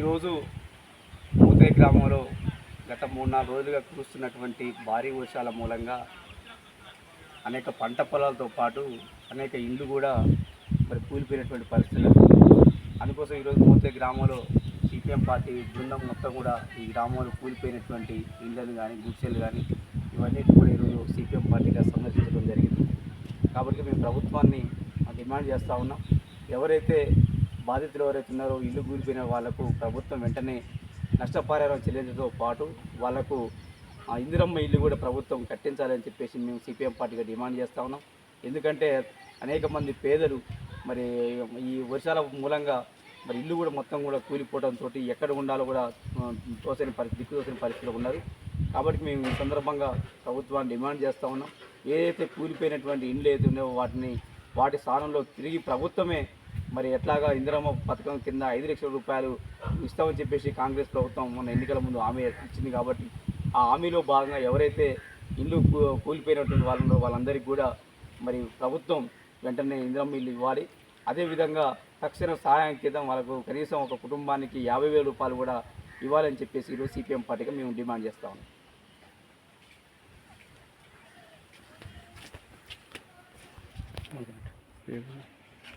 ఈరోజు మూతే గ్రామంలో గత మూడు నాలుగు రోజులుగా కురుస్తున్నటువంటి భారీ వర్షాల మూలంగా అనేక పంట పొలాలతో పాటు అనేక ఇండ్లు కూడా మరి కూలిపోయినటువంటి పరిస్థితులు. అందుకోసం ఈరోజు మూతే గ్రామంలో సిపిఎం పార్టీ బృందం మొత్తం కూడా ఈ గ్రామంలో కూలిపోయినటువంటి ఇండ్లను కానీ గుడిసెలు కానీ ఇవన్నీ కూడా ఈరోజు సిపిఎం పార్టీగా సందర్శించడం జరిగింది. కాబట్టి మేము ప్రభుత్వాన్ని డిమాండ్ చేస్తూ ఉన్నాం. ఎవరైతే బాధితులు ఎవరైతే ఉన్నారో ఇల్లు కూలిపోయిన వాళ్ళకు ప్రభుత్వం వెంటనే నష్టపరిహారం చెల్లించడంతో పాటు వాళ్ళకు ఇందిరమ్మ ఇల్లు కూడా ప్రభుత్వం కట్టించాలని చెప్పేసి మేము సిపిఎం పార్టీగా డిమాండ్ చేస్తా ఉన్నాం. ఎందుకంటే అనేక మంది పేదలు మరి ఈ వర్షాల మూలంగా మరి ఇల్లు కూడా మొత్తం కూడా కూలిపోవడంతో ఎక్కడ ఉండాలో కూడా ఆ, తోసని పరిస్థితి దిక్కు తోసని పరిస్థితిలో ఉన్నారు. కాబట్టి మేము ఈ సందర్భంగా ప్రభుత్వాన్ని డిమాండ్ చేస్తూ ఉన్నాం. ఏదైతే కూలిపోయినటువంటి ఇండ్లు ఏదైతే ఉన్నాయో వాటిని వాటి స్థానంలో తిరిగి ప్రభుత్వమే మరి ఎట్లాగా ఇందిరమ్మ పథకం కింద ఐదు లక్షల రూపాయలు ఇస్తామని చెప్పేసి కాంగ్రెస్ ప్రభుత్వం మొన్న ఎన్నికల ముందు హామీ ఇచ్చింది కాబట్టి ఆ హామీలో భాగంగా ఎవరైతే ఇల్లు కూలిపోయినటువంటి వాళ్ళు వాళ్ళందరికీ కూడా మరి ప్రభుత్వం వెంటనే ఇందిరమ్మ ఇల్లు ఇవ్వాలి. అదేవిధంగా తక్షణ సహాయం కింద వాళ్ళకు కనీసం ఒక కుటుంబానికి యాభై వేల రూపాయలు కూడా ఇవ్వాలని చెప్పేసి ఈరోజు సిపిఎం పార్టీగా మేము డిమాండ్ చేస్తా ఉన్నాం.